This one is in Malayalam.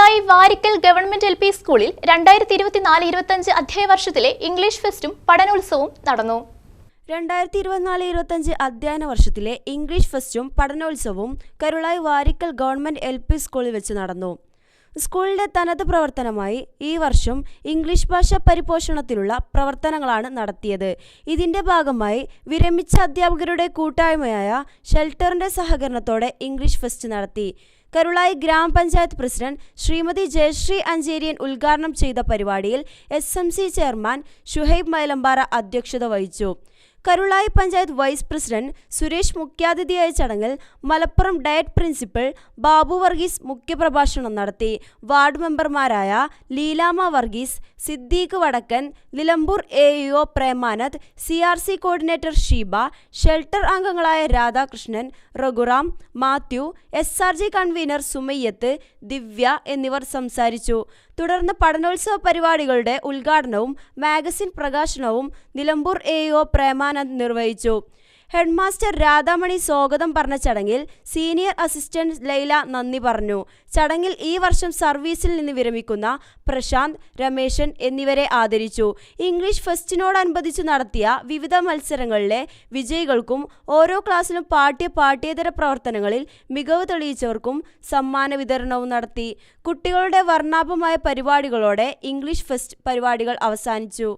Karulai Varikkal government L P സ്കൂളിൽ രണ്ടായിരത്തി ഇരുപത്തിനാല് ഇരുപത്തഞ്ച് അധ്യായ വർഷത്തിലെ ഇംഗ്ലീഷ് ഫെസ്റ്റും പഠനോത്സവവും നടന്നു. രണ്ടായിരത്തി ഇരുപത്തിനാല് ഇരുപത്തഞ്ച് അധ്യയന വർഷത്തിലെ ഇംഗ്ലീഷ് ഫെസ്റ്റും പഠനോത്സവവും Karulai Varikkal government L P സ്കൂളിൽ വെച്ച് നടന്നു. സ്കൂളിന്റെ തനത് പ്രവർത്തനമായി ഈ വർഷം ഇംഗ്ലീഷ് ഭാഷ പരിപോഷണത്തിലുള്ള പ്രവർത്തനങ്ങളാണ് നടത്തിയത്. ഇതിന്റെ ഭാഗമായി വിരമിച്ച അധ്യാപകരുടെ കൂട്ടായ്മയായ ഷെൽട്ടറിന്റെ സഹകരണത്തോടെ ഇംഗ്ലീഷ് ഫെസ്റ്റ് നടത്തി. കരുളായി ഗ്രാമപഞ്ചായത്ത് പ്രസിഡന്റ് ശ്രീമതി ജയശ്രീ അഞ്ചേരിയൻ ഉദ്ഘാടനം ചെയ്ത പരിപാടിയിൽ S M C chairman Shuhaib Mylampara അധ്യക്ഷത വഹിച്ചു. കരുളായി പഞ്ചായത്ത് വൈസ് പ്രസിഡന്റ് സുരേഷ് മുഖ്യാതിഥിയായ ചടങ്ങിൽ മലപ്പുറം ഡയറ്റ് പ്രിൻസിപ്പൽ ബാബു വർഗീസ് മുഖ്യപ്രഭാഷണം നടത്തി. വാർഡ് മെമ്പർമാരായ Leelamma Varghese Siddique Vadakkan Nilambur A EO Premanand C R C coordinator Sheeba shelter അംഗങ്ങളായ Radhakrishnan Raghuram Mathew S R G convener Sumayyath Divya എന്നിവർ സംസാരിച്ചു. തുടർന്ന് പഠനോത്സവ പരിപാടികളുടെ ഉദ്ഘാടനവും മാഗസിൻ പ്രകാശനവും നിലമ്പൂർ എ ഇഒ പ്രേമാനന്ദ് നിർവഹിച്ചു. ഹെഡ്മാസ്റ്റർ രാധാമണി സ്വാഗതം പറഞ്ഞ ചടങ്ങിൽ സീനിയർ അസിസ്റ്റന്റ് ലൈല നന്ദി പറഞ്ഞു. ചടങ്ങിൽ ഈ വർഷം സർവീസിൽ നിന്ന് വിരമിക്കുന്ന പ്രശാന്ത് രമേശൻ എന്നിവരെ ആദരിച്ചു. ഇംഗ്ലീഷ് ഫെസ്റ്റിനോടനുബന്ധിച്ച് നടത്തിയ വിവിധ മത്സരങ്ങളിലെ വിജയികൾക്കും ഓരോ ക്ലാസ്സിലും പാഠ്യ പാഠ്യേതര പ്രവർത്തനങ്ങളിൽ മികവ് തെളിയിച്ചവർക്കും സമ്മാന വിതരണവും നടത്തി. കുട്ടികളുടെ വർണാഭമായ പരിപാടികളോടെ ഇംഗ്ലീഷ് ഫെസ്റ്റ് പരിപാടികൾ അവസാനിച്ചു.